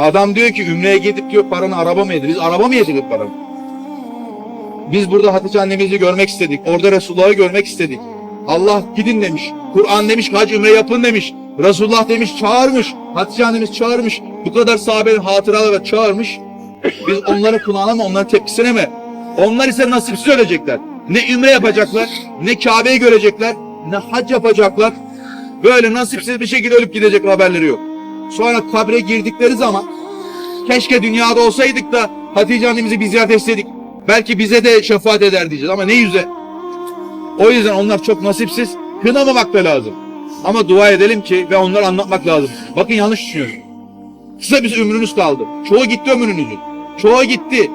Adam diyor ki Ümre'ye gidip diyor paranı araba mı yedi? Araba mı yedik paranı? Biz burada Hatice annemizi görmek istedik. Orada Resulullah'ı görmek istedik. Allah gidin demiş. Kur'an demiş hac ümre yapın demiş. Resulullah demiş çağırmış. Hatice annemiz çağırmış. Bu kadar sahabenin hatıraları çağırmış. Biz onları kulağına mı onların tepkisine mi? Onlar ise nasipsiz ölecekler. Ne ümre yapacaklar, ne Kabe'yi görecekler, ne hac yapacaklar. Böyle nasipsiz bir şekilde ölüp gidecek haberleri yok. Sonra kabre girdikleri zaman keşke dünyada olsaydık da Hatice annemizi biz ziyaret etseydik. Belki bize de şefaat eder diyeceğiz ama ne yüze. O yüzden onlar çok nasipsiz. Kınamamak da lazım. Ama dua edelim ki ve onları anlatmak lazım. Bakın yanlış düşünüyorum. Kısa bir ömrünüz kaldı. Çoğu gitti ömrünüzün. Çoğu gitti.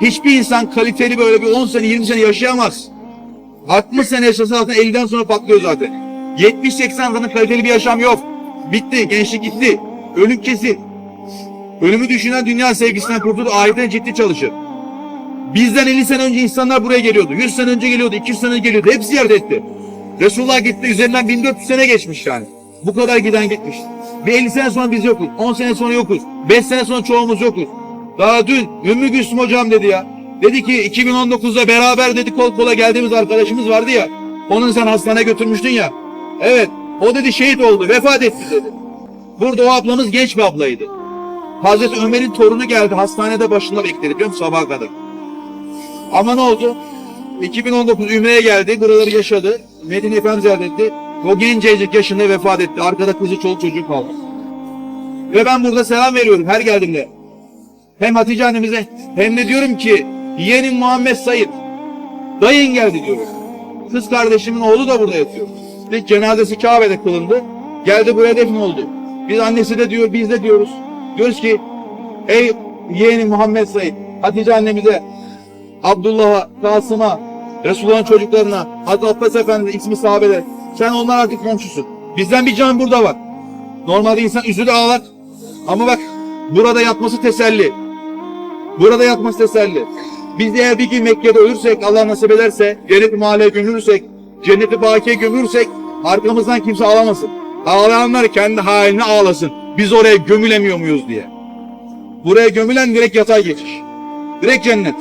Hiçbir insan kaliteli böyle bir 10 sene 20 sene yaşayamaz. 60 sene yaşasa zaten 50'den sonra patlıyor zaten. 70-80 zaten kaliteli bir yaşam yok. Bitti. Gençlik gitti. Ölüm kesin. Ölümü düşünen dünya sevgisinden kurtulup ahiretten ciddi çalışır. Bizden 50 sene önce insanlar buraya geliyordu. 100 sene önce geliyordu. 200 sene önce geliyordu. Hepsi ziyaret etti. Resulullah gitti. Üzerinden 1400 sene geçmiş yani. Bu kadar giden gitmiş. Bir 50 sene sonra biz yokuz. 10 sene sonra yokuz. 5 sene sonra çoğumuz yokuz. Daha dün Ümmü Gülsüm hocam dedi ya. Dedi ki 2019'da beraber dedi kol kola geldiğimiz arkadaşımız vardı ya. Onun sen hastaneye götürmüştün ya. Evet. O dedi şehit oldu. Vefat etti dedi. Burada o ablamız genç bir ablaydı. Hazreti Ömer'in torunu geldi. Hastanede başında bekledi biliyor musun sabaha kadar. Ama ne oldu? 2019 Ümre'ye geldi. Buraları yaşadı. Medine Efendi ziyaret etti. O gencecik yaşında vefat etti. Arkada kızı çoluk çocuğu kaldı. Ve ben burada selam veriyorum her geldiğimde. Hem Hatice annemize hem de diyorum ki yeğenim Muhammed Said. Dayın geldi diyorum. Kız kardeşimin oğlu da burada yatıyor. Ve cenazesi Kabe'de kılındı. Geldi buraya defin oldu. Biz annesi de diyor biz de diyoruz. Diyoruz ki ey yeğenim Muhammed Said Hatice annemize Abdullah'a, Kasım'a, Resulullah'ın çocuklarına, Hazreti Abbas Efendi ismi sahabeler. Sen onlar artık komşusun. Bizden bir can burada var. Normalde insan üzülür ağlar. Ama bak burada yatması teselli. Burada yatması teselli. Biz eğer bir gün Mekke'de ölürsek, Allah nasip ederse, cennet-i mahalleye gömülürsek, cennet-i bakiye gömülürsek, arkamızdan kimse ağlamasın. Ağlayanlar kendi haline ağlasın. Biz oraya gömülemiyor muyuz diye. Buraya gömülen direkt yatay geçiş. Direkt cennet.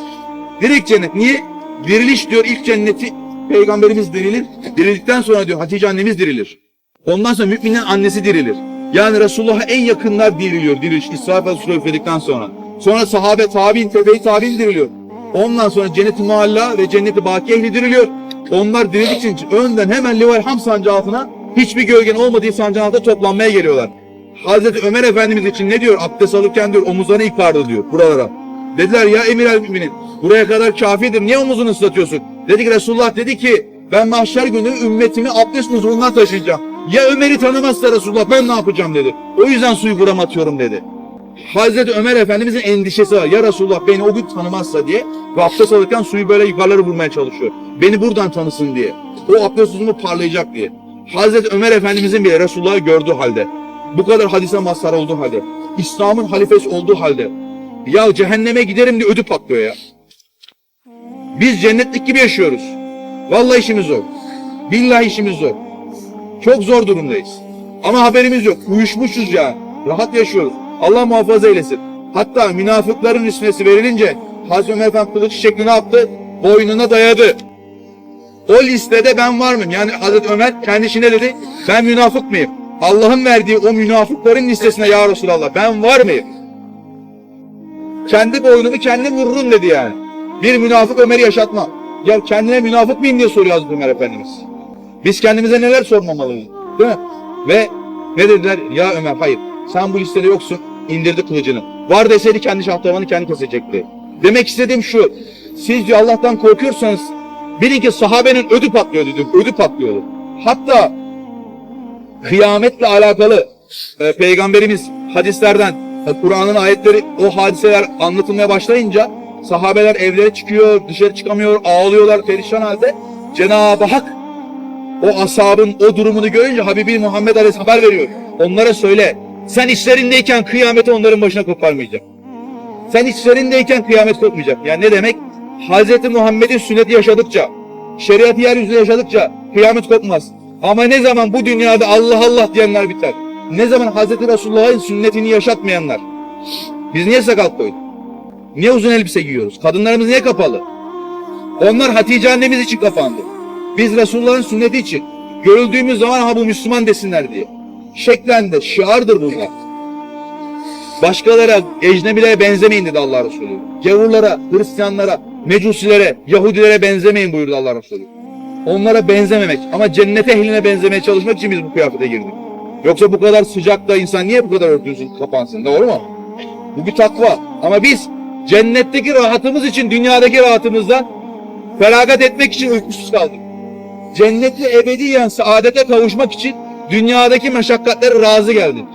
Direkt cennet. Niye? Diriliş diyor ilk cenneti peygamberimiz dirilir. Dirildikten sonra diyor Hatice annemiz dirilir. Ondan sonra müminin annesi dirilir. Yani Resulullah'a en yakınlar diriliyor. Diriliş İsra ve sonra. Sonra sahabe tabi'in, tebe-i tabi'in diriliyor. Ondan sonra cennet-i ve cennet-i baki ehli diriliyor. Onlar dirildikçe önden hemen Lival Ham sancağı altına hiçbir gölgenin olmadığı sancağın altında toplanmaya geliyorlar. Hazreti Ömer Efendimiz için ne diyor? Abdest alırken diyor omuzlarını yıkardı diyor buralara. Dediler ya emir el müminin buraya kadar kafidir niye omuzunu ıslatıyorsun? Dedi ki Resulullah dedi ki ben mahşer günü ümmetimi abdest huzurundan taşıyacağım. Ya Ömer'i tanımazsa Resulullah ben ne yapacağım dedi. O yüzden suyu buram atıyorum dedi. Hazreti Ömer Efendimizin endişesi var. Ya Resulullah beni o gün tanımazsa diye ve abdest alırken suyu böyle yukarıları vurmaya çalışıyor. Beni buradan tanısın diye. O abdest huzumu parlayacak diye. Hazreti Ömer Efendimizin bile Resulullah'ı gördüğü halde. Bu kadar hadise mazhar olduğu halde. İslam'ın halifesi olduğu halde. Ya cehenneme giderim diye ödü patlıyor ya. Biz cennetlik gibi yaşıyoruz. Vallahi işimiz zor. Billahi işimiz zor. Çok zor durumdayız. Ama haberimiz yok. Uyuşmuşuz ya. Rahat yaşıyoruz. Allah muhafaza eylesin. Hatta münafıkların ismesi verilince Hazreti Ömer Efendi kılıç şekli ne yaptı? Boynuna dayadı. O listede ben var mıyım? Yani Hazreti Ömer kendisine dedi ben münafık mıyım? Allah'ın verdiği o münafıkların listesine ya Resulallah ben var mıyım? Kendi boynumu kendim vururum dedi yani. Bir münafık Ömer'i yaşatma. Ya kendine münafık mıyım diye soruyor Hazreti Ömer Efendimiz. Biz kendimize neler sormamalıyız. Değil mi? Ve ne dediler? Ya Ömer hayır. Sen bu listede yoksun. İndirdi kılıcını. Var deseydi kendi şahtavanı kendi kesecekti. Demek istediğim şu. Siz diyor Allah'tan korkuyorsanız bilin ki sahabenin ödü patlıyordu diyor. Ödü patlıyordu. Hatta kıyametle alakalı e, peygamberimiz hadislerden e, Kur'an'ın ayetleri o hadiseler anlatılmaya başlayınca sahabeler evlere çıkıyor, dışarı çıkamıyor, ağlıyorlar perişan halde. Cenab-ı Hak o asabın o durumunu görünce Habibi Muhammed Aleyhisselam haber veriyor. Onlara söyle. Sen işlerindeyken kıyameti onların başına koparmayacak. Sen işlerindeyken kıyamet kopmayacak. Yani ne demek? Hz. Muhammed'in sünneti yaşadıkça, şeriatı yeryüzünde yaşadıkça kıyamet kopmaz. Ama ne zaman bu dünyada Allah Allah diyenler biter. Ne zaman Hz. Resulullah'ın sünnetini yaşatmayanlar, Biz niye sakal koyduk? Niye uzun elbise giyiyoruz? Kadınlarımız niye kapalı? Onlar Hatice annemiz için kapandı. Biz Resulullah'ın sünneti için görüldüğümüz zaman ha bu Müslüman desinler diye. Şeklen de şiardır bunlar. Başkalara, ecnebilere benzemeyin dedi Allah Resulü. Gavurlara, Hristiyanlara, Mecusilere, Yahudilere benzemeyin buyurdu Allah Resulü. Onlara benzememek ama cennet ehline benzemeye çalışmak için biz bu kıyafete girdik. Yoksa bu kadar sıcakta insan niye bu kadar örtünsün, kapansın? Doğru mu? Bu bir takva. Ama biz cennetteki rahatımız için dünyadaki rahatımızdan feragat etmek için uykusuz kaldık. Cennetli ebediyen saadete kavuşmak için dünyadaki meşakkatlere razı geldik.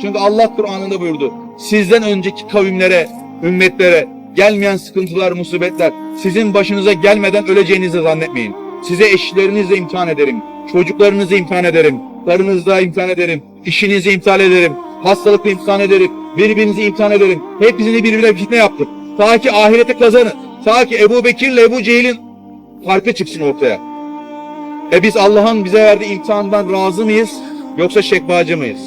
Çünkü Allah Kur'an'ında buyurdu. Sizden önceki kavimlere, ümmetlere gelmeyen sıkıntılar, musibetler sizin başınıza gelmeden öleceğinizi zannetmeyin. Size eşlerinizle imtihan ederim. Çocuklarınızı imtihan ederim. Karınızla imtihan ederim. işinizi imtihan ederim. Hastalıkla imtihan ederim. Birbirinizi imtihan ederim. Hepsini birbirine fitne yaptım. Ta ki ahirete kazanın. Ta ki Ebu Bekir'le Ebu Cehil'in farkı çıksın ortaya. E biz Allah'ın bize verdiği imtihandan razı mıyız? Yoksa şekvacı mıyız?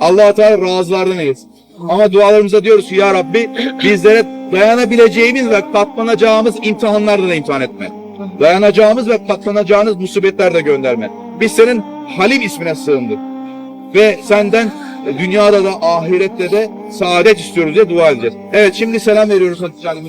Allah Teala razılardanıyız. Ama dualarımızda diyoruz ki ya Rabbi bizlere dayanabileceğimiz ve katlanacağımız imtihanlarda da imtihan etme. Dayanacağımız ve katlanacağımız musibetler de gönderme. Biz senin Halim ismine sığındık. Ve senden dünyada da ahirette de saadet istiyoruz diye dua edeceğiz. Evet şimdi selam veriyoruz Hatice Hanım'a.